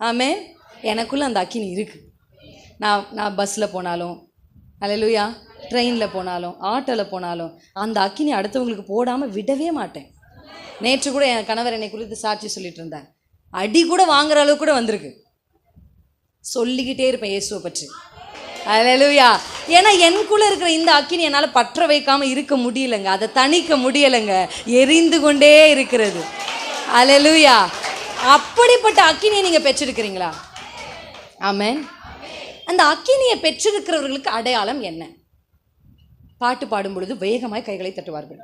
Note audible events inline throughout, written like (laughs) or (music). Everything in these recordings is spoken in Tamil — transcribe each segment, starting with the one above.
ஆமே எனக்குள்ளே அந்த அக்கினி இருக்குது நான் நான் பஸ்ஸில் போனாலும் அல்லேலூயா ட்ரெயினில் போனாலும் ஆட்டோவில் போனாலும் அந்த அக்கினி அடுத்தவங்களுக்கு போடாமல் விடவே மாட்டேன். நேற்று கூட என் கணவர் என்னை குறித்து சாட்சி சொல்லிட்டு இருந்தார். அடி கூட வாங்குற அளவுக்கு கூட வந்திருக்கு. சொல்லிக்கிட்டே இருப்பேன் இயேசுவை பற்றி. அல்லேலூயா. ஏன்னா எனக்குள்ள இருக்கிற இந்த அக்கினி என்னால் பற்ற வைக்காமல் இருக்க முடியலைங்க. அதை தணிக்க முடியலைங்க. எரிந்து கொண்டே இருக்கிறது. அலலுயா அப்படிப்பட்ட அக்கினியை நீங்கள் பெற்றிருக்கிறீங்களா? ஆமேன். அந்த அக்கினியை பெற்றிருக்கிறவர்களுக்கு அடையாளம் என்ன? பாட்டு பாடும் பொழுது வேகமாய் கைகளை தட்டுவார்கள்.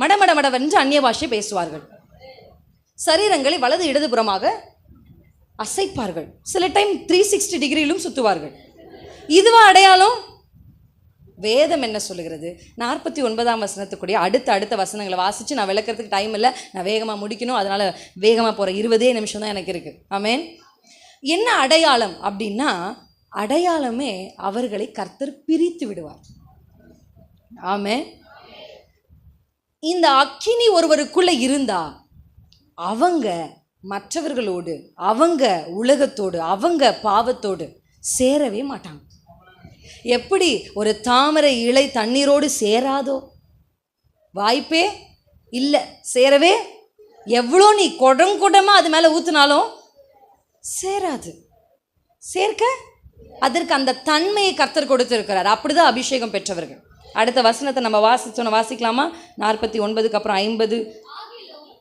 மடமட மடவென்று அந்நிய பாஷை பேசுவார்கள். சரீரங்களை வலது இடதுபுறமாக அசைப்பார்கள். சில டைம் த்ரீ சிக்ஸ்டி டிகிரியிலும் சுற்றுவார்கள் இதுவா அடையாளம்? வேதம் என்ன சொல்லுகிறது? நாற்பத்தி ஒன்பதாம் வசனத்துக்குரிய அடுத்த அடுத்த வசனங்களை வாசித்து நான் விளக்கிறதுக்கு டைம் இல்லை. நான் வேகமாக முடிக்கணும். அதனால் வேகமாக போகிற இருபதே நிமிஷம் தான் எனக்கு இருக்குது ஆமேன் என்ன அடையாளம் அப்படின்னா அடையாளமே அவர்களை கர்த்தர் பிரித்து விடுவார். ஆமே இந்த அக்கினி ஒருவருக்குள்ளே இருந்தா அவங்க மற்றவர்களோடு அவங்க உலகத்தோடு அவங்க பாவத்தோடு சேரவே மாட்டாங்க. எப்படி ஒரு தாமரை இலை தண்ணீரோடு சேராதோ? வாய்ப்பே இல்லை. சேரவே எவ்வளோ நீ குடம் குடமாக அது மேலே ஊற்றுனாலும் சேராது. சேர்க்க? அதற்கு அந்த தன்மையை கர்த்தர் அப்படி அப்படிதான் அபிஷேகம் பெற்றவர்கள். அடுத்த வசனத்தை நம்ம வாசிச்சோம் வாசிக்கலாமா? நாற்பத்தி ஒன்பதுக்கு அப்புறம் ஐம்பது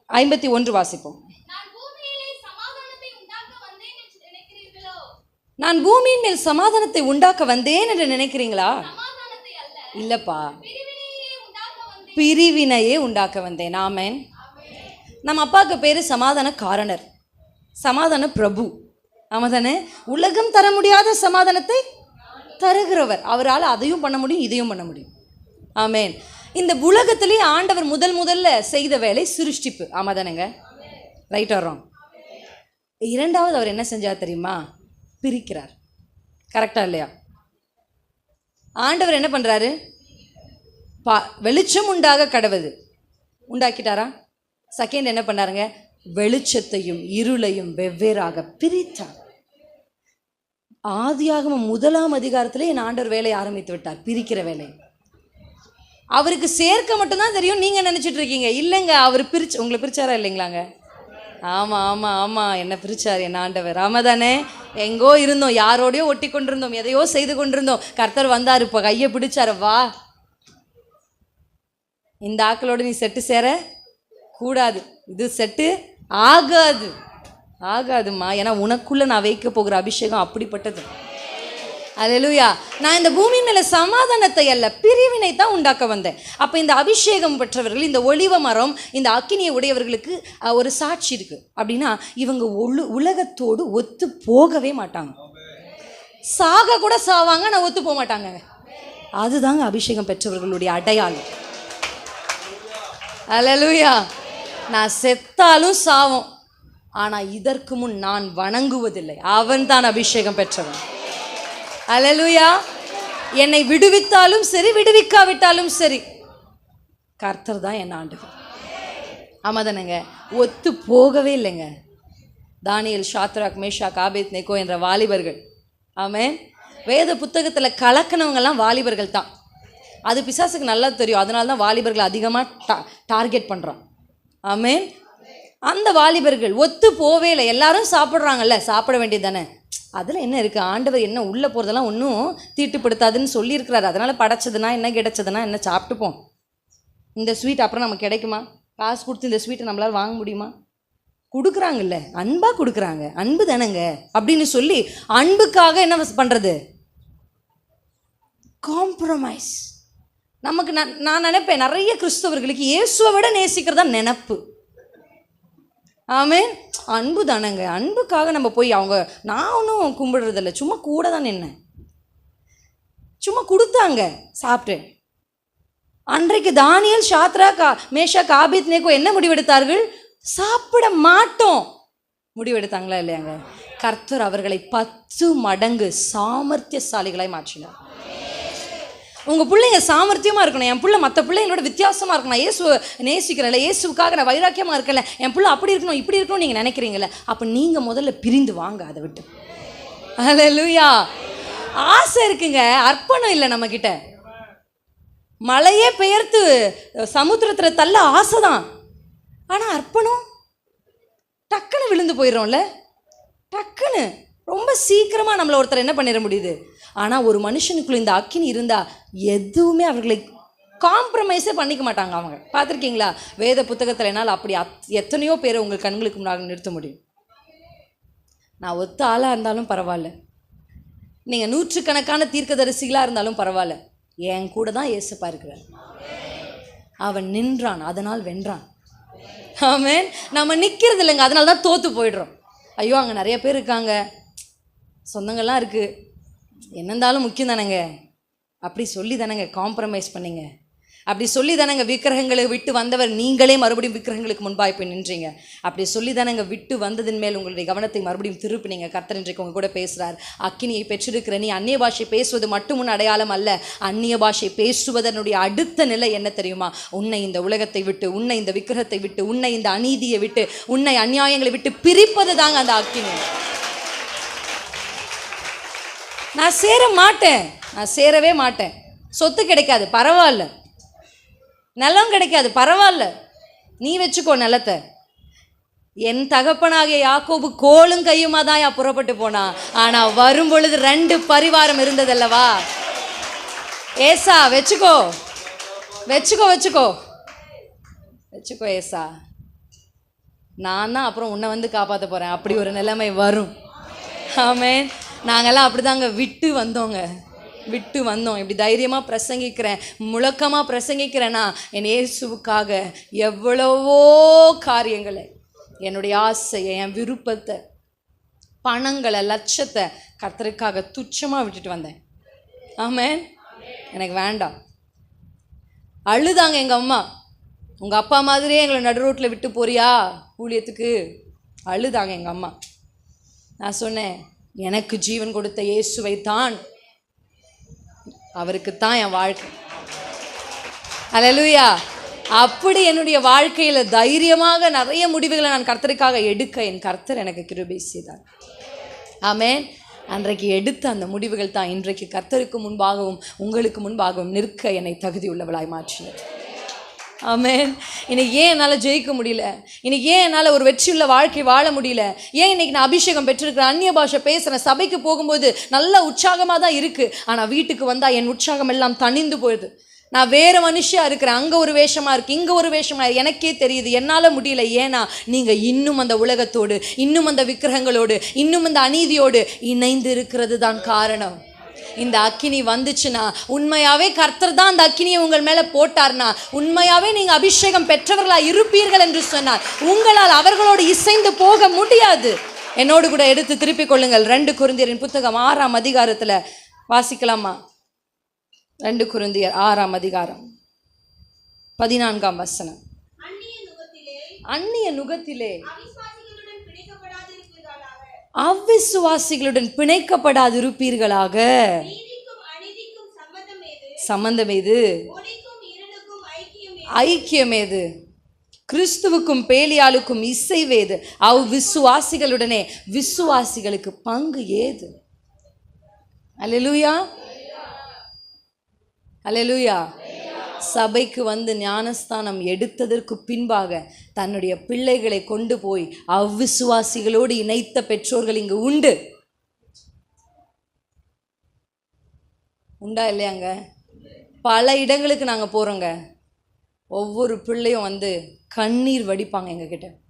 ஐம்பத்தி ஒன்று வாசிப்போம் நான் பூமியிலே சமாதானத்தை உண்டாக்க வந்தேன் என்று நினைக்கிறீர்களோ நான் பூமியின் மேல் சமாதானத்தை உண்டாக்க வந்தேன் என்று நினைக்கிறீங்களா? இல்லைப்பா. இல்லப்பா பிரிவினையே உண்டாக்க வந்தேன். ஆமேன். நம்ம அப்பாவுக்கு பேர் சமாதான காரணர். சமாதான பிரபு. ஆமாதானே? உலகம் தர முடியாத சமாதானத்தை தருகிறவர். அவரால் அதையும் பண்ண முடியும் இதையும் பண்ண முடியும். ஆமேன். இந்த உலகத்திலே ஆண்டவர் முதல் முதல்ல செய்த வேலை சிருஷ்டிப்பு. ஆமாதானேங்க? ரைட் வர்றோம் இரண்டாவது அவர் என்ன செஞ்சார் தெரியுமா? பிரிக்கிறார். கரெக்டாக இல்லையா? ஆண்டவர் என்ன பண்ணுறாரு பா வெளிச்சம் உண்டாக கடவுது. உண்டாக்கிட்டாரா? செகண்ட் என்ன பண்ணாருங்க? வெளிச்சத்தையும் இருளையும் வெவ்வேறாக பிரித்தார். ஆதியாகமம் முதலாம் அதிகாரத்திலே என் ஆண்டவர் வேலையை ஆரம்பித்து விட்டார் பிரிக்கிற வேலை. அவருக்கு சேர்க்க மட்டும்தான் தெரியும் நீங்கள் நினச்சிட்டு இருக்கீங்க. இல்லைங்க அவர் பிரிச்சு உங்களை பிரிச்சாரா இல்லைங்களாங்க? ஆமாம் ஆமாம் ஆமாம் என்ன பிரிச்சார் என் ஆண்டவர். ஆமாம் தானே எங்கோ இருந்தோம் யாரோடையோ ஒட்டி கொண்டிருந்தோம் எதையோ செய்து கொண்டிருந்தோம். கர்த்தர் வந்தார் இப்போ கையை பிடிச்சாரு வா. இந்த ஆக்களோட நீ செட்டு சேர கூடாது. இது செட்டு ஆகாது. ஆகாதும்மா. ஏன்னா உனக்குள்ளே நான் வைக்க போகிற அபிஷேகம் அப்படிப்பட்டது. அலலுயா நான் இந்த பூமி மேலே சமாதானத்தை அல்ல பிரிவினை தான் உண்டாக்க வந்தேன். அப்போ இந்த அபிஷேகம் பெற்றவர்கள் இந்த ஒளிவ மரம் இந்த அக்கினியை உடையவர்களுக்கு ஒரு சாட்சி இருக்குது அப்படின்னா இவங்க ஒழு உலகத்தோடு ஒத்து போகவே மாட்டாங்க. சாக கூட சாவாங்க நான் ஒத்து போக மாட்டாங்க. அதுதாங்க அபிஷேகம் பெற்றவர்களுடைய அடையாளம். அலலுயா நான் செத்தாலும் சாவோம் ஆனால் இதற்கு முன் நான் வணங்குவதில்லை. அவன் தான் அபிஷேகம் பெற்றவன். அலலுயா. என்னை விடுவித்தாலும் சரி விடுவிக்காவிட்டாலும் சரி. கர்த்தர் தான் என் ஆண்டவர். தானேங்க ஒத்து போகவே இல்லைங்க. Daniel Shadrach Meshach Abednego என்ற வாலிபர்கள். ஆமே வேத புத்தகத்தில் கலக்கினவங்கெல்லாம் வாலிபர்கள் தான். அது பிசாசுக்கு நல்லா தெரியும். அதனால தான் வாலிபர்கள் அதிகமாக டா டார்கெட் பண்ணுறான் ஆமே அந்த வாலிபர்கள் ஒத்து போவே இல்லை. எல்லாரும் சாப்பிட்றாங்கல்ல. சாப்பிட வேண்டியது தானே? அதில் என்ன இருக்குது ஆண்டவர் என்ன உள்ளே போகிறதெல்லாம் ஒன்றும் தீட்டுப்படுத்தாதுன்னு சொல்லியிருக்கிறாரு. அதனால் படைச்சதுன்னா என்ன கிடைச்சதுன்னா என்ன? சாப்பிட்டுப்போம். இந்த ஸ்வீட் அப்புறம் நமக்கு கிடைக்குமா? காசு கொடுத்து இந்த ஸ்வீட்டை நம்மளால் வாங்க முடியுமா? கொடுக்குறாங்கல்ல. அன்பாக கொடுக்குறாங்க. அன்பு தானேங்க. அப்படின்னு சொல்லி அன்புக்காக என்ன பண்ணுறது காம்ப்ரமைஸ் நமக்கு நான் நான் நினைப்பேன் நிறைய கிறிஸ்தவர்களுக்கு இயேசுவை விட நேசிக்கிறதா நினப்பு. ஆமேன். அன்பு தானேங்க. அன்புக்காக நம்ம போய் அவங்க நான் ஒன்றும் கும்பிடுறதில்ல. சும்மா கூட தான் நின்னேன். சும்மா கொடுத்தாங்க. சாப்பிட்டேன். அன்றைக்கு தானியல் ஷாத்ரா கா மேஷா காபித் நேக்கோ என்ன முடிவெடுத்தார்கள்? சாப்பிட மாட்டோம். முடிவெடுத்தாங்களா இல்லையாங்க? கர்த்தர் அவர்களை பத்து மடங்கு சாமர்த்தியசாலிகளாய் மாற்றினார். உங்கள் பிள்ளைங்க சாமர்த்தியமாக இருக்கணும். என் பிள்ளை மற்ற பிள்ளைங்களோட வித்தியாசமாக இருக்கணும். நான் இயேசு நேசிக்கிறேன்ல இயேசுக்காக நான் வைராக்கியமாக இருக்கல என் பிள்ளை அப்படி இருக்கணும் இப்படி இருக்கணும் நீங்கள் நினைக்கிறீங்களே அப்போ நீங்கள் முதல்ல பிரிந்து வாங்க அதை விட்டு. அல்லேலூயா ஆசை இருக்குங்க அர்ப்பணம் இல்லை நம்மக்கிட்ட மழையே பெயர்த்து சமுத்திரத்தில் தள்ள ஆசை தான் ஆனால் அர்ப்பணம்? டக்குன்னு விழுந்து போயிடுறோம்ல. டக்குன்னு ரொம்ப சீக்கிரமாக நம்மளை ஒருத்தர் என்ன பண்ணிட முடியுது? ஆனால் ஒரு மனுஷனுக்குள்ள இந்த அக்கினி இருந்தால் எதுவுமே அவர்களை காம்ப்ரமைஸே பண்ணிக்க மாட்டாங்க அவங்க. பார்த்துருக்கீங்களா? வேத புத்தகத்தில் என்னால் அப்படி அத் எத்தனையோ பேரை உங்கள் கண்களுக்கு முன்னாடி நிறுத்த முடியும். நான் ஒத்த ஆளாக இருந்தாலும் பரவாயில்ல. நீங்கள் நூற்றுக்கணக்கான தீர்க்கதரிசிகளாக இருந்தாலும் பரவாயில்ல. என் கூட தான் ஏசப்பா இருக்கிறார். அவன் நின்றான் அதனால் வென்றான். ஆமென். நம்ம நிற்கிறது இல்லைங்க அதனால தான் தோற்று போயிடுறோம். ஐயோ அங்கே நிறைய பேர் இருக்காங்க. சொந்தங்கள்லாம் இருக்குது என்னந்தாலும் முக்கியம் தானேங்க? அப்படி சொல்லி தானேங்க காம்ப்ரமைஸ் பண்ணிங்க. அப்படி சொல்லி தானேங்க விக்கிரகங்களை விட்டு வந்தவர் நீங்களே மறுபடியும் விக்கிரகங்களுக்கு முன்பாக போய் நின்றீங்க. அப்படி சொல்லி தானேங்க விட்டு வந்ததின் மேல் உங்களுடைய கவனத்தை மறுபடியும் திருப்பினீங்க. கர்த்தர் இன்றைக்கு உங்க கூட பேசுகிறார் அக்கினியை பெற்றிருக்கிற நீ அந்நிய பாஷை பேசுவது மட்டும் உன் அடையாளம் அல்ல. அந்நிய பாஷை பேசுவதனுடைய அடுத்த நிலை என்ன தெரியுமா? உன்னை இந்த உலகத்தை விட்டு உன்னை இந்த விக்கிரகத்தை விட்டு உன்னை இந்த அநீதியை விட்டு உன்னை அநியாயங்களை விட்டு பிரிப்பது தாங்க அந்த அக்கினி. நான் சேர மாட்டேன். நான் சேரவே மாட்டேன். சொத்து கிடைக்காது பரவாயில்ல. நிலம் கிடைக்காது பரவாயில்ல. நீ வச்சுக்கோ நிலத்தை. என் தகப்பனாகிய யாக்கோபு கோலும் கையுமா தான் புறப்பட்டு போனா. ஆனா வரும் பொழுது ரெண்டு பரிவாரம் இருந்ததல்லவா? ஏசா வச்சுக்கோ. வச்சுக்கோ வச்சுக்கோ. வச்சுக்கோ ஏசா. நான் தான் அப்புறம் உன்னை வந்து காப்பாற்ற போகிறேன் அப்படி ஒரு நிலைமை வரும். ஆமேன். நாங்கெல்லாம் அப்படிதாங்க விட்டு வந்தோங்க. விட்டு வந்தோம். இப்படி தைரியமாக பிரசங்கிக்கிறேன். முழக்கமாக பிரசங்கிக்கிறேன்னா என் இயேசுவுக்காக எவ்வளவோ காரியங்களை என்னுடைய ஆசையை என் விருப்பத்தை பணங்களை லட்சத்தை கர்த்தருக்காக துச்சமாக விட்டுட்டு வந்தேன். ஆமேன். எனக்கு வேண்டாம். அழுதாங்க எங்கள் அம்மா. உங்கள் அப்பா மாதிரியே எங்களை நடு ரோட்டில் விட்டு போறியா ஊழியத்துக்கு? அழுதாங்க எங்கள் அம்மா. நான் சொன்னேன் எனக்கு ஜீவன் கொடுத்த இயேசுவை தான் அவருக்கு தான் என் வாழ்க்கை அலலுயா அப்படி என்னுடைய வாழ்க்கையில் தைரியமாக நிறைய முடிவுகளை நான் கர்த்தருக்காக எடுக்க என் கர்த்தர் எனக்கு கிருபை செய்தார். ஆமென். அன்றைக்கு எடுத்த அந்த முடிவுகள் தான் இன்றைக்கு கர்த்தருக்கு முன்பாகவும் உங்களுக்கு முன்பாகவும் நிற்க என்னை தகுதியுள்ளவளாய் மாற்றினது. ஆமென். இன்னைக்கு ஏன் என்னால் ஜெயிக்க முடியல? இன்னைக்கு ஏன் என்னால் ஒரு வெற்றியுள்ள வாழ்க்கை வாழ முடியல? ஏன் இன்னைக்கு நான் அபிஷேகம் பெற்றிருக்கிறேன் அந்நிய பாஷை பேசுகிறேன் சபைக்கு போகும்போது நல்ல உற்சாகமாக தான் இருக்குது ஆனால் வீட்டுக்கு வந்தால் என் உற்சாகம் எல்லாம் தணிந்து போயிடுது. நான் வேறு மனுஷியாக இருக்கிறேன். அங்கே ஒரு வேஷமாக இருக்குது இங்கே ஒரு வேஷமாக இருக்கு. எனக்கே தெரியுது. என்னால் முடியல. ஏன்னா நீங்கள் இன்னும் அந்த உலகத்தோடு இன்னும் அந்த விக்கிரகங்களோடு இன்னும் அந்த அநீதியோடு இணைந்து இருக்கிறது தான் காரணம். இந்த அக்கினி வந்துச்சுன்னா உண்மையாவே கர்த்தர் தான் அந்த அக்கினியை உங்கள் மேலே போட்டார்னா உண்மையாவே நீங்கள் அபிஷேகம் பெற்றவர்களா இருப்பீர்கள் என்று சொன்னார். உங்களால் அவர்களோடு இசைந்து போக முடியாது. என்னோடு கூட எடுத்து திருப்பிக் கொள்ளுங்கள். ரெண்டு குருந்தியரின் புத்தகம் ஆறாம் அதிகாரத்தில் வாசிக்கலாமா? ரெண்டு குருந்தியர் ஆறாம் அதிகாரம். பதினான்காம் வசனம். அந்நிய நுகத்திலே அந்நிய நுகத்திலே அவிசுவாசிகளுடன் பிணைக்கப்படாதிருப்பீர்களாக அவ்விசுவாசிகளுடன் சம்மதம் ஏது சம்பந்தம் இருளுக்கும் ஐக்கியம் ஏது கிறிஸ்துவுக்கும் பேலியாளுக்கும் இசைவேது அவ் விசுவாசிகளுடனே விசுவாசிகளுக்கு பங்கு ஏது? அல்லேலூயா அல்லேலூயா சபைக்கு வந்து ஞானஸ்தானம் எடுத்ததற்கு பின்பாக தன்னுடைய பிள்ளைகளை கொண்டு போய் அவ்விசுவாசிகளோடு இணைத்த பெற்றோர்கள் இங்கு உண்டு. உண்டா இல்லையாங்க? பல இடங்களுக்கு நாங்கள் போகிறோங்க ஒவ்வொரு பிள்ளையும் வந்து கண்ணீர் வடிப்பாங்க எங்ககிட்ட.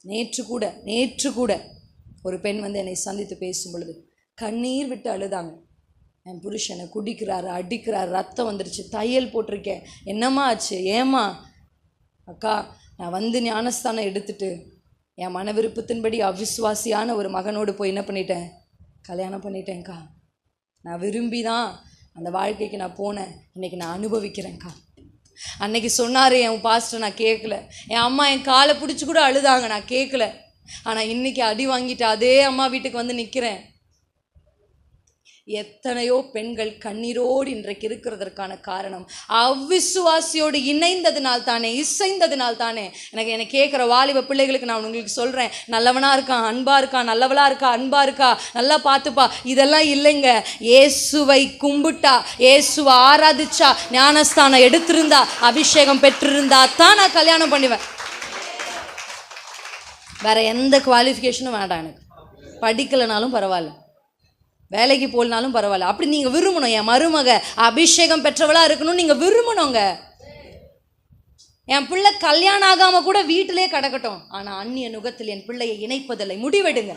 நேற்று கூட நேற்று கூட ஒரு பெண் வந்து என்னை சந்தித்து பேசும் பொழுது கண்ணீர் விட்டு அழுதாங்க. என் புருஷனை குடிக்கிறாரு அடிக்கிறாரு ரத்தம் வந்துருச்சு தையல் போட்டிருக்கேன். என்னம்மா ஆச்சு? ஏம்மா? அக்கா நான் வந்து ஞானஸ்தானம் எடுத்துட்டு என் மன விருப்பத்தின்படி அவிஸ்வாசியான ஒரு மகனோடு போய் என்ன பண்ணிட்டேன்? கல்யாணம் பண்ணிட்டேன்க்கா. நான் விரும்பி தான் அந்த வாழ்க்கைக்கு நான் போனேன். இன்னைக்கு நான் அனுபவிக்கிறேன்க்கா. அன்னைக்கு சொன்னார் என் பாஸ்டர் நான் கேட்கல. என் அம்மா என் காலை பிடிச்சி கூட அழுதாங்க நான் கேட்கல. ஆனால் இன்றைக்கி அடி வாங்கிட்டு அதே அம்மா வீட்டுக்கு வந்து நிற்கிறேன் எத்தனையோ பெண்கள் கண்ணீரோடு இன்றைக்கு இருக்கிறதற்கான காரணம். அவ்விசுவாசியோடு இணைந்ததினால் தானே இசைந்ததினால் தானே. எனக்கு என்னை கேட்குற வாலிப பிள்ளைகளுக்கு நான் உங்களுக்கு சொல்கிறேன் நல்லவனாக இருக்கான் அன்பாக இருக்கான் நல்லவளா இருக்கா அன்பாக இருக்கா நல்லா பார்த்துப்பா. இதெல்லாம் இல்லைங்க. இயேசுவை கும்பிட்டா இயேசுவை ஆராதிச்சா ஞானஸ்தானம் எடுத்திருந்தா அபிஷேகம் பெற்றிருந்தா தான் நான் கல்யாணம் பண்ணுவேன். வேற எந்த குவாலிஃபிகேஷனும் வேண்டாம் எனக்கு. படிக்கலைனாலும் பரவாயில்ல. வேலைக்கு போகலனாலும் பரவாயில்ல. அப்படி நீங்கள் விரும்பணும். என் மருமக அபிஷேகம் பெற்றவளாக இருக்கணும்னு நீங்கள் விரும்பணுங்க. என் பிள்ளை கல்யாணம் ஆகாமல் கூட வீட்டிலே கிடக்கட்டும். ஆனால் அந்நிய நுகத்தில் என் பிள்ளையை இணைப்பதில்லை. முடிவெடுங்க.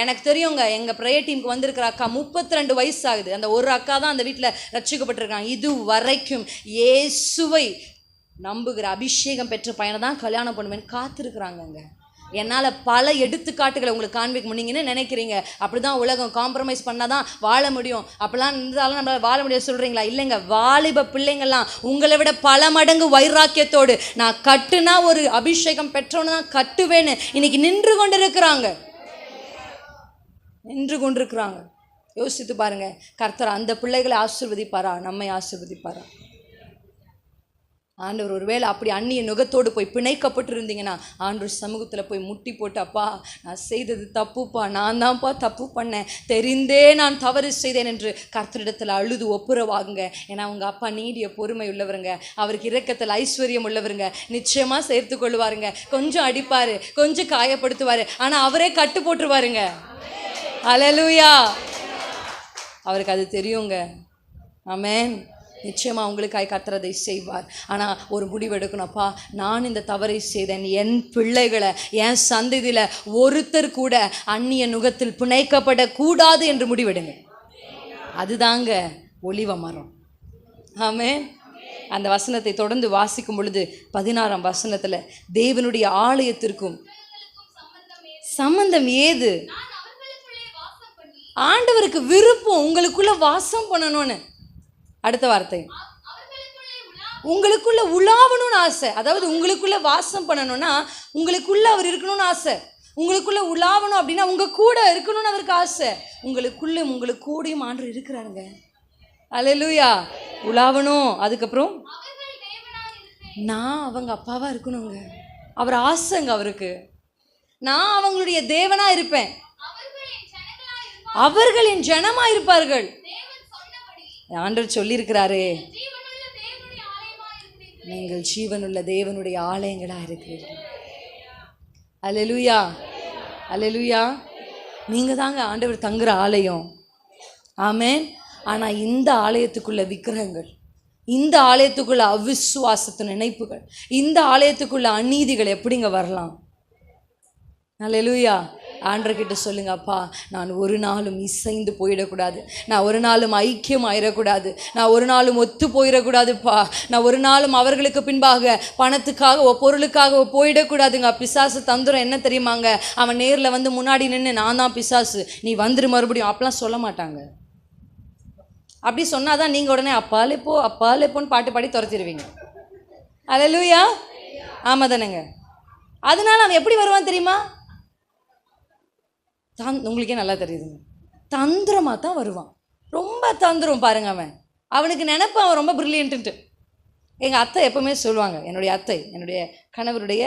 எனக்கு தெரியுங்க எங்கள் ப்ரேயர் டீமுக்கு வந்திருக்கிற அக்கா முப்பத்தி ரெண்டு வயசு ஆகுது அந்த ஒரு அக்கா தான் அந்த வீட்டில் ரட்சிக்கப்பட்டிருக்காங்க. இது வரைக்கும் ஏசுவை நம்புகிற அபிஷேகம் பெற்ற பையனை தான் கல்யாணம் பண்ணுவேன் காத்திருக்கிறாங்கங்க. என்னால் பல எடுத்துக்காட்டுகளை உங்களுக்கு காண்பிக்க முடியுங்கன்னு நினைக்கிறீங்க? அப்படி தான் உலகம் காம்ப்ரமைஸ் பண்ணால் தான் வாழ முடியும். அப்படிலாம் இருந்தாலும் நம்மளால் வாழ முடியாது சொல்கிறீங்களா இல்லைங்க. வாலிப பிள்ளைங்கள்லாம் உங்களை விட பல மடங்கு வைராக்கியத்தோடு நான் கட்டுனா ஒரு அபிஷேகம் பெற்றவனு தான் கட்டுவேன்னு இன்னைக்கு நின்று கொண்டு இருக்கிறாங்க நின்று கொண்டிருக்கிறாங்க. யோசித்து பாருங்க. கர்த்தர் அந்த பிள்ளைகளை ஆசிர்வதிப்பாரா? நம்மை ஆசிர்வதிப்பாரா? ஆண்டவர் ஒருவேளை அப்படி அந்நிய நுகத்தோடு போய் பிணைக்கப்பட்டிருந்தீங்கன்னா ஆண்டவர் சமூகத்தில் போய் முட்டி போட்டு அப்பா நான் செய்தது தப்புப்பா நான் தான்ப்பா தப்பு பண்ணேன். தெரிந்தே நான் தவறு செய்தேன் என்று கர்த்தரிடத்தில் அழுது ஒப்புரவாகுங்க. ஏன்னா உங்கள் அப்பா நீடிய பொறுமை உள்ளவருங்க. அவருக்கு இரக்கத்தில் ஐஸ்வர்யம் உள்ளவருங்க. நிச்சயமாக சேர்த்து கொள்வாருங்க கொஞ்சம் அடிப்பார் கொஞ்சம் காயப்படுத்துவார் ஆனால் அவரே கட்டு போட்டுருவாருங்க. அலலுயா அவருக்கு அது தெரியுங்க. ஆமேன் நிச்சயமாக அவங்களுக்காய் கத்துறதை செய்வார். ஆனால் ஒரு முடிவெடுக்கணும்ப்பா நான் இந்த தவறை செய்தேன். என் பிள்ளைகளை என் சந்ததியில் ஒருத்தர் கூட அந்நிய நுகத்தில் பிணைக்கப்படக்கூடாது என்று முடிவெடுங்க. அதுதாங்க ஒளிவ மரம். ஆமே அந்த வசனத்தை தொடர்ந்து வாசிக்கும் பொழுது பதினாறாம் வசனத்தில் தேவனுடைய ஆலயத்திற்கும் சம்பந்தம் ஏது? ஆண்டவருக்கு விருப்பம் உங்களுக்குள்ள வாசம் பண்ணணும்னு. அடுத்த வார்த்தை. உங்களுக்குள்ளே உங்களுக்குள்ள உலாவணும்னு ஆசை. அதாவது உங்களுக்குள்ள வாசம் பண்ணணும்னா உங்களுக்குள்ள அவர் இருக்கணும்னு ஆசை. உங்களுக்குள்ள உலாவணும் அப்படின்னா உங்க கூட இருக்கணும்னு அவருக்கு ஆசை. உங்களுக்குள்ளே உங்களுக்கு கூடயும் ஆண்டு இருக்கிறாருங்க. அலையலூயா உலாவணும். அதுக்கப்புறம்? நான் அவங்க அப்பாவாக இருக்கணுங்க. அவர் ஆசைங்க அவருக்கு. நான் அவங்களுடைய தேவனாக இருப்பேன். அவர்கள் என் இருப்பார்கள். ஆண்டவர் சொல்லியிருக்கிறாரே நீங்கள் ஜீவனுள்ள தேவனுடைய ஆலயங்களா இருக்கிறீர்கள். அல்லேலூயா அல்லேலூயா நீங்க தாங்க ஆண்டவர் தங்குற ஆலயம். ஆமென் ஆனா இந்த ஆலயத்துக்குள்ள விக்கிரகங்கள் இந்த ஆலயத்துக்குள்ள அவிசுவாசத்தின் நினைப்புகள் இந்த ஆலயத்துக்குள்ள அநீதிகள் எப்படிங்க வரலாம்? அல்லேலூயா ஆண்டர்கிட்ட சொல்லுங்க அப்பா நான் ஒரு நாளும் இசைந்து போயிடக்கூடாது. நான் ஒரு நாளும் ஐக்கியம் ஆயிடக்கூடாது நான் ஒரு நாளும் ஒத்து போயிடக்கூடாதுப்பா. நான் ஒரு நாளும் அவர்களுக்கு பின்பாக பணத்துக்காக பொருளுக்காக போயிடக்கூடாதுங்க. பிசாசு தந்துரம் என்ன தெரியுமாங்க? அவன் நேரில் வந்து முன்னாடி நின்று நான் தான் பிசாசு. நீ வந்துரு மறுபடியும். அப்பெல்லாம் சொல்ல மாட்டாங்க. அப்படி சொன்னாதான் நீங்கள் உடனே அப்பாலே போ அப்பாலே போன்னு பாட்டு பாடி துரத்திடுவீங்க லூயா ஆமாம் தானேங்க அதனால அவன் எப்படி வருவான் தெரியுமா? தந் உங்களுக்கே நல்லா தெரியுதுங்க. தந்திரமாக தான் வருவான். ரொம்ப தந்திரம் பாருங்க அவன். அவனுக்கு நினப்பு அவன் ரொம்ப ப்ரில்லியன்ட்டு எங்கள் அத்தை எப்போவுமே சொல்லுவாங்க என்னுடைய அத்தை என்னுடைய கணவருடைய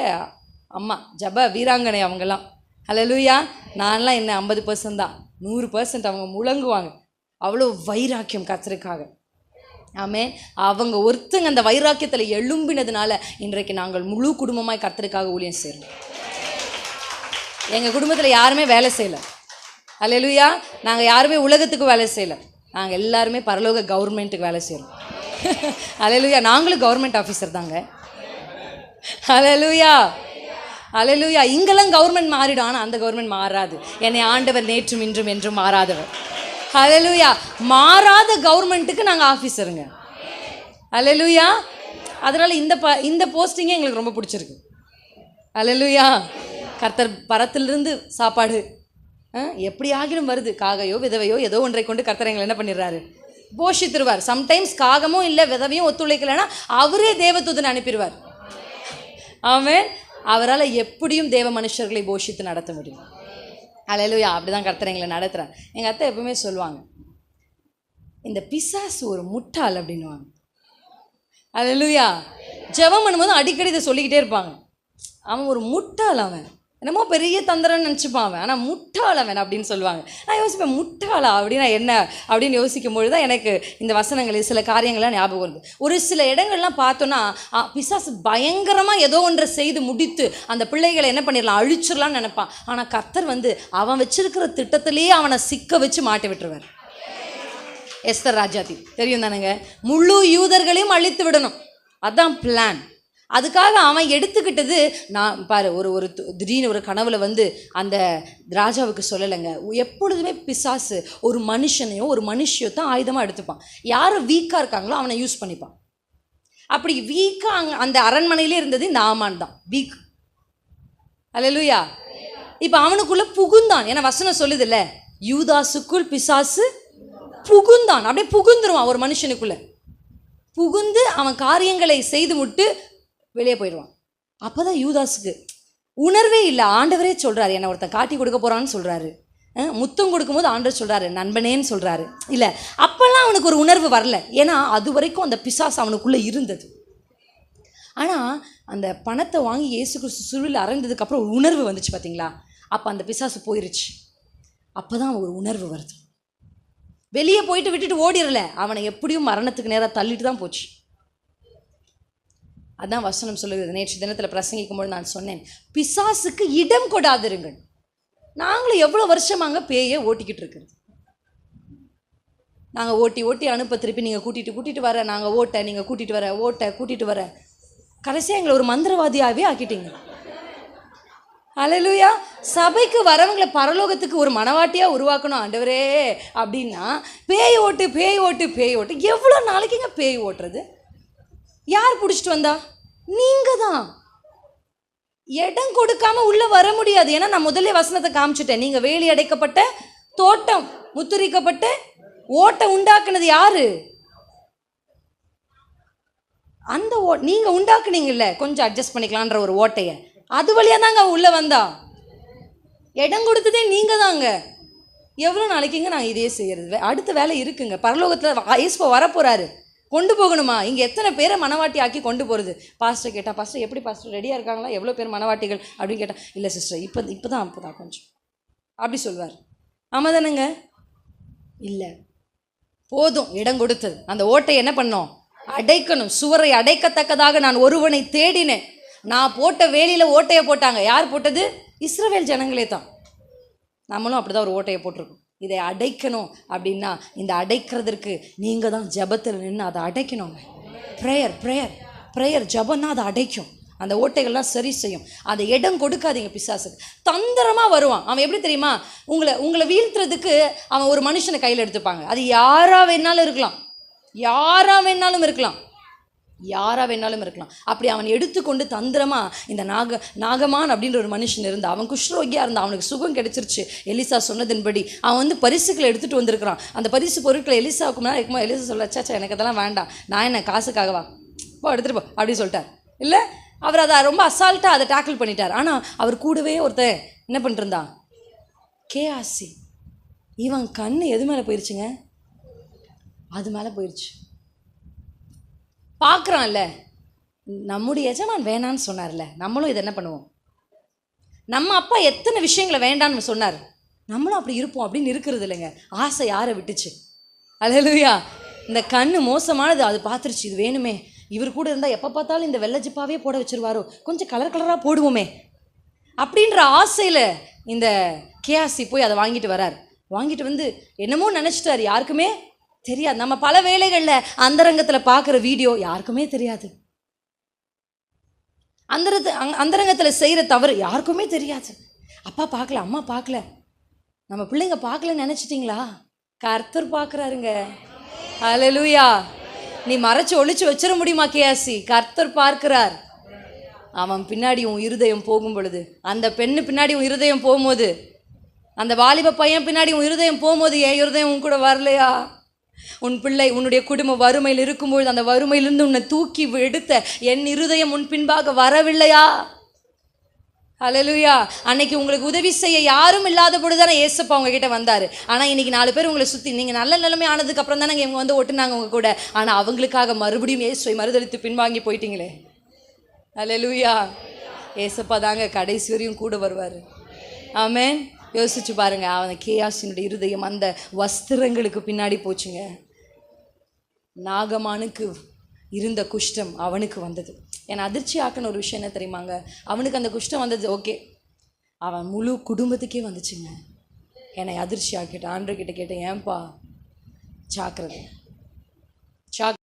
அம்மா ஜப வீராங்கனை அவங்கெல்லாம். ஹலோ லூயா நான்லாம் என்ன ஐம்பது பர்சன்ட் தான். நூறு பர்சன்ட் அவங்க முழங்குவாங்க. அவ்வளோ வைராக்கியம் கத்தருக்காக. ஆமே அவங்க ஒருத்தங்க அந்த வைராக்கியத்தில் எழும்பினதுனால இன்றைக்கு நாங்கள் முழு குடும்பமாய் கத்திரிக்காக ஊழியம் செய்கிறோம் எங்கள் குடும்பத்தில் யாருமே வேலை செய்யலை. அல்லேலூயா நாங்கள் யாருமே உலகத்துக்கு வேலை செய்யலை. நாங்கள் எல்லாருமே பரலோக கவர்மெண்ட்டுக்கு வேலை செய்கிறோம் அலையலுயா (laughs) நாங்களும் கவர்மெண்ட் ஆஃபீஸர் தாங்க. அல்லேலூயா அல்லேலூயா இங்கெல்லாம் கவர்மெண்ட் மாறிடும். ஆனால் அந்த கவர்மெண்ட் மாறாது. என்னை ஆண்டவர் நேற்றும் இன்றும் என்றும் மாறாதவர். அல்லேலூயா மாறாத கவர்மெண்ட்டுக்கு நாங்கள் ஆஃபீஸருங்க அல்லேலூயா அதனால் இந்த ப இந்த போஸ்டிங்கே எங்களுக்கு ரொம்ப பிடிச்சிருக்கு. அல்லேலூயா கர்த்தர் பரத்திலிருந்து சாப்பாடு ஆ, எப்படி ஆகிலும் வருது. காகையோ விதவையோ ஏதோ ஒன்றை கொண்டு கர்த்தர் எங்களை என்ன பண்ணிடுறாரு? போஷித்திருவார். சம்டைம்ஸ் காகமும் இல்லை விதவையும் ஒத்துழைக்கலைன்னா அவரே தேவதூதன் அனுப்பிடுவார். அவன் அவரால் எப்படியும் தேவ மனுஷர்களை போஷித்து நடத்த முடியும். அலையிலுயா அப்படி தான் கர்த்தர் எங்களை நடத்துகிறார் எங்கள் அத்தை எப்பவுமே சொல்லுவாங்க இந்த பிசாசு ஒரு முட்டாள் அப்படின்னுவாங்க. அல்லேலூயா ஜெபம் பண்ணும்போது அடிக்கடி இதை சொல்லிக்கிட்டே இருப்பாங்க. அவன் ஒரு முட்டாள் அவன். என்னமோ பெரிய தந்திரன்னு நினச்சிப்பான் அவன். ஆனால் முட்டாளவன் அப்படின்னு சொல்லுவாங்க. நான் யோசிப்பேன் முட்டாளா? அப்படின்னா என்ன? அப்படின்னு யோசிக்கும் பொழுது தான் எனக்கு இந்த வசனங்கள் சில காரியங்கள்லாம் ஞாபகம் வருது. ஒரு சில இடங்கள்லாம் பார்த்தோன்னா பிசாசு பயங்கரமாக ஏதோ ஒன்றை செய்து முடித்து அந்த பிள்ளைகளை என்ன பண்ணிடலாம்? அழிச்சிடலாம்னு நினைப்பான். ஆனால் கர்த்தர் வந்து அவன் வச்சிருக்கிற திட்டத்திலேயே அவனை சிக்க வச்சு மாட்டி விட்டுருவார். எஸ்தர் ராஜாதி. தெரியும் தானுங்க? முழு யூதர்களையும் அழித்து விடணும். அதான் பிளான் அதுக்காக அவன் எடுத்துக்கிட்டது நான் பாரு ஒரு ஒரு து- திடீர்னு ஒரு கனவுல வந்து அந்த ராஜாவுக்கு சொல்லலைங்க. எப்பொழுதுமே பிசாசு ஒரு மனுஷனையோ ஒரு மனுஷியோ தான் ஆயுதமாக எடுத்துப்பான். யார் வீக்காக இருக்காங்களோ அவனை யூஸ் பண்ணிப்பான். அப்படி வீக்காக அங்கே அந்த அரண்மனையிலே இருந்தது இந்த ஆமான் தான் வீக். அல்லேலூயா. இப்போ அவனுக்குள்ளே புகுந்தான். ஏன்னா வசனம் சொல்லுதுல்ல யூதாசுக்குள் பிசாசு புகுந்தான். அப்படியே புகுந்துருவான் ஒரு மனுஷனுக்குள்ளே. புகுந்து அவன் காரியங்களை செய்து விட்டு வெளியே போயிடுவான். அப்போ தான் யூதாஸுக்கு உணர்வே இல்லை. ஆண்டவரே சொல்கிறாரு என்னை ஒருத்தன் காட்டி கொடுக்க போகிறான்னு சொல்கிறாரு முத்தம் கொடுக்கும்போது ஆண்டவர் சொல்கிறாரு நண்பனேன்னு சொல்கிறாரு இல்லை அப்போல்லாம் அவனுக்கு ஒரு உணர்வு வரல. ஏன்னா அது வரைக்கும் அந்த பிசாசு அவனுக்குள்ளே இருந்தது. ஆனால் அந்த பணத்தை வாங்கி இயேசு கிறிஸ்து சுருளில் அரைந்ததுக்கப்புறம் ஒரு உணர்வு வந்துச்சு பார்த்தீங்களா அப்போ அந்த பிசாசு போயிருச்சு. அப்பதான் ஒரு உணர்வு வருது. வெளியே போயிட்டு விட்டுட்டு ஓடிடல. அவனை எப்படியும் மரணத்துக்கு நேராக தள்ளிட்டு தான் போச்சு. அதான் வசனம் சொல்லுகிறது. நேற்று தினத்தில் பிரசங்கிக்கும்போது நான் சொன்னேன் பிசாசுக்கு இடம் கொடாதிருங்கள். நாங்களும் எவ்வளோ வருஷமாங்க பேயை ஓட்டிக்கிட்டு இருக்கிறது. நாங்கள் ஓட்டி ஓட்டி அனுப்ப திருப்பி நீங்கள் கூட்டிகிட்டு கூட்டிகிட்டு வர நாங்கள் ஓட்ட நீங்கள் கூட்டிகிட்டு வர ஓட்ட கூட்டிகிட்டு வர. கடைசியாக எங்களை ஒரு மந்திரவாதியாகவே ஆக்கிட்டீங்க. அலலுயா சபைக்கு வரவங்களை பரலோகத்துக்கு ஒரு மனவாட்டியாக உருவாக்கணும் ஆண்டவரே. அப்படின்னா பேய் ஓட்டு பேய் ஓட்டு பேய் ஓட்டு. எவ்வளோ நாளைக்குங்க பேய் ஓட்டுறது? யார் பிடிச்சிட்டு வந்தா? நீங்க தான் இடம் கொடுக்காம உள்ள வர முடியாது. ஏன்னா நான் முதல்ல வசனத்தை காமிச்சிட்டேன். நீங்க வேலி அடைக்கப்பட்ட தோட்டம் முத்திரிக்கப்பட்ட ஓட்டை உண்டாக்குனது யாரு? அந்த ஓ நீங்க உண்டாக்குனீங்கல்ல. கொஞ்சம் அட்ஜஸ்ட் பண்ணிக்கலான்ற ஒரு ஓட்டையை. அது வழியா தாங்க உள்ள வந்தா. இடம் கொடுத்ததே நீங்க தாங்க எவ்வளோ நாளைக்குங்க நாங்கள் இதே செய்யறது? அடுத்த வேலை இருக்குங்க. பரலோகத்தில் இயேசுப்பா வரப்போறாரு. கொண்டு போகணுமா? இங்கே எத்தனை பேரை மனவாட்டி ஆக்கி கொண்டு போகிறது பாஸ்டர் கேட்டால் பாஸ்டர் எப்படி பாஸ்டர் ரெடியாக இருக்காங்களா? எவ்வளோ பேர் மனவாட்டிகள்? அப்படின்னு கேட்டால் இல்லை சிஸ்டர் இப்போ இப்போ தான் அப்போ தான் கொஞ்சம். அப்படி சொல்வார். ஆமாம் தானேங்க? இல்லை. போதும் இடம் கொடுத்தது. அந்த ஓட்டை என்ன பண்ணோம்? அடைக்கணும். சுவரை அடைக்கத்தக்கதாக நான் ஒருவனை தேடினேன். நான் போட்ட வேலியில் ஓட்டையை போட்டாங்க. யார் போட்டது? இஸ்ரவேல் ஜனங்களே தான். நம்மளும் அப்படி தான் ஒரு ஓட்டையை போட்டிருக்கோம். இதை அடைக்கணும் அப்படின்னா இந்த அடைக்கிறதுக்கு நீங்கள் தான் ஜெபத்தில் நின்று அதை அடைக்கணுங்க. ப்ரேயர் ப்ரேயர் ப்ரேயர் ஜபன்னா அதை அடைக்கும். அந்த ஓட்டைகள்லாம் சரி செய்யும். அதை இடம் கொடுக்காதீங்க பிசாசுக்கு. தந்திரமாக வருவான். அவன் எப்படி தெரியுமா? உங்களை உங்களை வீழ்த்துறதுக்கு அவன் ஒரு மனுஷனை கையில் எடுத்துப்பாங்க. அது யாராக வேணாலும் இருக்கலாம். யாராக வேணாலும் இருக்கலாம். யாராக வேணாலும் இருக்கலாம். அப்படி அவன் எடுத்துக்கொண்டு தந்திரமாக இந்த நாக நாகமான் அப்படின்ற ஒரு மனுஷன் இருந்தான் அவன் குஷ்ரோகியாக இருந்தான் அவனுக்கு சுகம் கிடைச்சிருச்சு. எலிசா சொன்னதின்படி அவன் வந்து பரிசுகளை எடுத்துகிட்டு வந்திருக்கிறான். அந்த பரிசு பொருட்களை எலிசாவுக்கு முன்னாடி இருக்குமா எலிசா சொல்ல சாச்சா எனக்கு அதெல்லாம் வேண்டாம். நான் என்ன காசுக்காகவா போ எடுத்துட்டு போ அப்படின்னு சொல்லிட்டார். இல்லை அவர் அதை ரொம்ப அசால்ட்டாக அதை டேக்கிள் பண்ணிட்டார். ஆனால் அவர் கூடவே ஒருத்தன் என்ன பண்ணிருந்தான் கேஆசி இவன் கண் எது மேலே போயிடுச்சுங்க அது மேலே போயிடுச்சு பார்க்குறான்ல நம்முடைய எஜமான் வேணான்னு சொன்னார்ல நம்மளும் இதை என்ன பண்ணுவோம்? நம்ம அப்பா எத்தனை விஷயங்களை வேண்டான்னு சொன்னார். நம்மளும் அப்படி இருப்போம் அப்படின்னு இருக்கிறது இல்லைங்க. ஆசை யாரை விட்டுச்சு? அல்லேலூயா இந்த கண்ணு மோசமானது அது பார்த்துருச்சு இது வேணுமே. இவர் கூட இருந்தால் எப்போ பார்த்தாலும் இந்த வெள்ளை ஜிப்பாவே போட வச்சிருவாரோ. கொஞ்சம் கலர் கலராக போடுவோமே. அப்படின்ற ஆசையில் இந்த கேஆசி போய் அதை வாங்கிட்டு வரார். வாங்கிட்டு வந்து என்னமோ நினச்சிட்டார் யாருக்குமே தெரியாது. நம்ம பல வேலைகளில் அந்தரங்கத்தில் பார்க்குற வீடியோ யாருக்குமே தெரியாது. அந்தரத்து அங் அந்தரங்கத்தில் செய்கிற தவறு யாருக்குமே தெரியாது. அப்பா பார்க்கல அம்மா பார்க்கல நம்ம பிள்ளைங்க பார்க்கலன்னு நினச்சிட்டிங்களா? கர்த்தர் பார்க்குறாருங்க அலலூயா நீ மறைச்சு ஒழிச்சு வச்சிட முடியுமா கேஆசி கர்த்தர் பார்க்கிறார். அவன் பின்னாடி உன் இருதயம் போகும் பொழுது அந்த பெண்ணு பின்னாடி உன் இருதயம் போகும்போது அந்த வாலிப பையன் பின்னாடி உன் இருதயம் போகும்போது என் இருதயம் உன் கூட வரலையா? உன் பிள்ளை உன்னுடைய குடும்பம் வறுமையில் இருக்கும்பொழுது அந்த வறுமையிலிருந்து உன்னை தூக்கி எடுத்த என் இருதயம் உன் பின்பாக வரவில்லையா? அலலுயா அன்னைக்கு உங்களுக்கு உதவி செய்ய யாரும் இல்லாத பொழுது தானே ஏசப்பா உங்ககிட்ட வந்தார். ஆனால் இன்னைக்கு நாலு பேர் உங்களை சுற்றி நீங்கள் நல்ல நிலைமை ஆனதுக்கு அப்புறம் தானே இவங்க வந்து ஒட்டுனாங்க உங்கள் கூட. ஆனால் அவங்களுக்காக மறுபடியும் ஏசுவை மறுதளித்து பின்வாங்கி போயிட்டீங்களே. அலலுயா ஏசப்பா தாங்க கடைசி வரையும் கூட வருவார். ஆமேன் யோசிச்சு பாருங்க அவன் கேயாசினுடைய இருதயம் அந்த வஸ்திரங்களுக்கு பின்னாடி போச்சுங்க. நாகமானுக்கு இருந்த குஷ்டம் அவனுக்கு வந்தது. என்னை அதிர்ச்சி ஆக்கின ஒரு விஷயம் என்ன தெரியுமாங்க? அவனுக்கு அந்த குஷ்டம் வந்தது ஓகே. அவன் முழு குடும்பத்துக்கே வந்துச்சுங்க. என்னை அதிர்ச்சி ஆக்கிட்டான். ஆண்டர்கிட்ட கேட்டேன் ஏன்பா? ஜாக்கிரதை ஜாக்